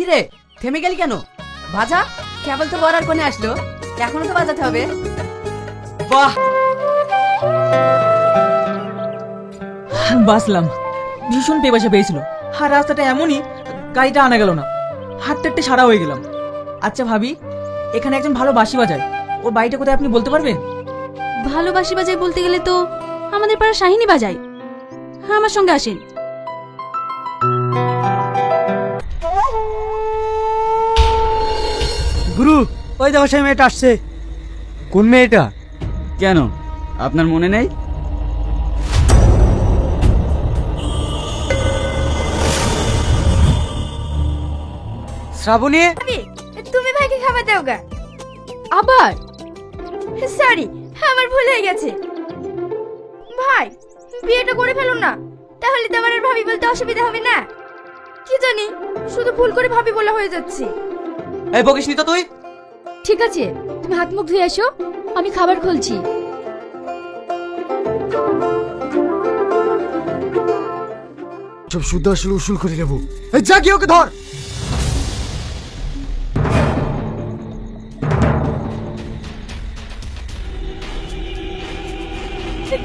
কি রে? থেমে গেলি কেন? ভাজা? কেবল তো বরার কোণে আসলো। এখনও তো বাজাতে হবে। বাহ! বাসলাম ভীষণ পেপাসা পেয়েছিল। আর রাস্তাটা এমনই গাড়িটা আনা গেল না। হাঁটতে হাঁটতে সারা হয়ে গেলাম। আচ্ছা ভাবি এখানে একজন ভালো বাঁশি বাজায়। ওর বাড়িটা কোথায় আপনি বলতে পারবেন? ভালো ভালোবাসি বাজাই বলতে গেলে তো আমাদের পাড়া শাহিনী বাজায়। হ্যাঁ আমার সঙ্গে আসেন। গুরু ওই দেখো সেই মেয়েটা আসছে। কোন মেয়েটা? কেন? আপনার মনে নেই? শ্রাবণী? তুমি ভাইকে খাবার দাও গা। আবার? সরি আমার ভুল হয়ে গেছে। ভাই বিয়েটা করে ফেলুন না। তাহলে তো আমার আর ভাবি বলতে অসুবিধা হবে না। কি জানি শুধু ভুল করে ভাবি বলা হয়ে যাচ্ছে। এই বকিসনি তো তুই? ঠিক আছে তুমি হাত মুখ ধুয়ে এসো আমি খাবার খুলছি। সব শুদ্ধ আসলে উসুল করে নেব। এই যা কি ওকে ধর!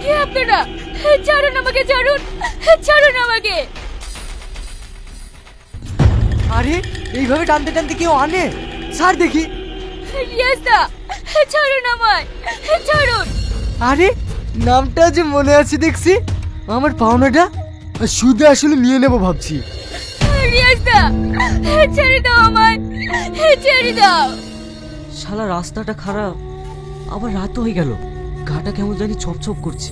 কি আপনারা? ছাড়ুন আমাকে ছাড়ুন ছাড়ুন আমাকে। আরে এইভাবে টানতে টানতে কেউ আনে? ছাড় দেখি। রিয়াজদা ছাড়ুন আমায়। ছাড়ুন। আরে নামটা যে মনে আছে দেখছি আমার পাওনাটা শুধু আসলে নিয়ে নেব ভাবছি। রিয়াজদা ছেড়ে দাও আমায়। ছেড়ে দাও। শালা রাস্তাটা খারাপ। আবার রাতও হয়ে গেল। গাটা কেমন জানি ছপ ছপ করছে।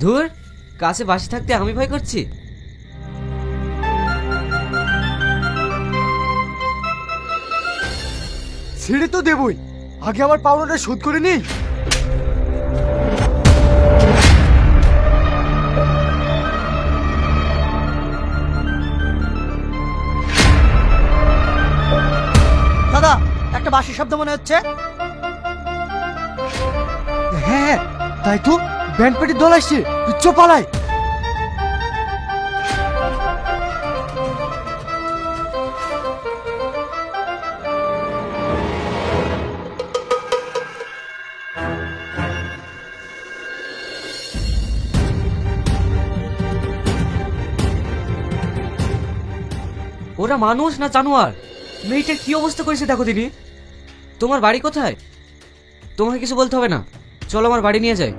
ধুর কাছে বাসি থাকতে আমি ভয় করছি। ছেড়ে তো দেবই। আগে আমার পাওনাটা শোধ করে নেই দাদা, একটা বাঁশির শব্দ মনে হচ্ছে। হ্যাঁ তাই তো। ব্যান্ড পার্টির দল আসছে। পালায় ওরা মানুষ না জানোয়ার? মেয়েটা কি অবস্থা করেছে দেখো দিনি তোমার বাড়ি কোথায়? তোমাকে কিছু বলতে হবে না। চলো আমার বাড়ি নিয়ে যাই।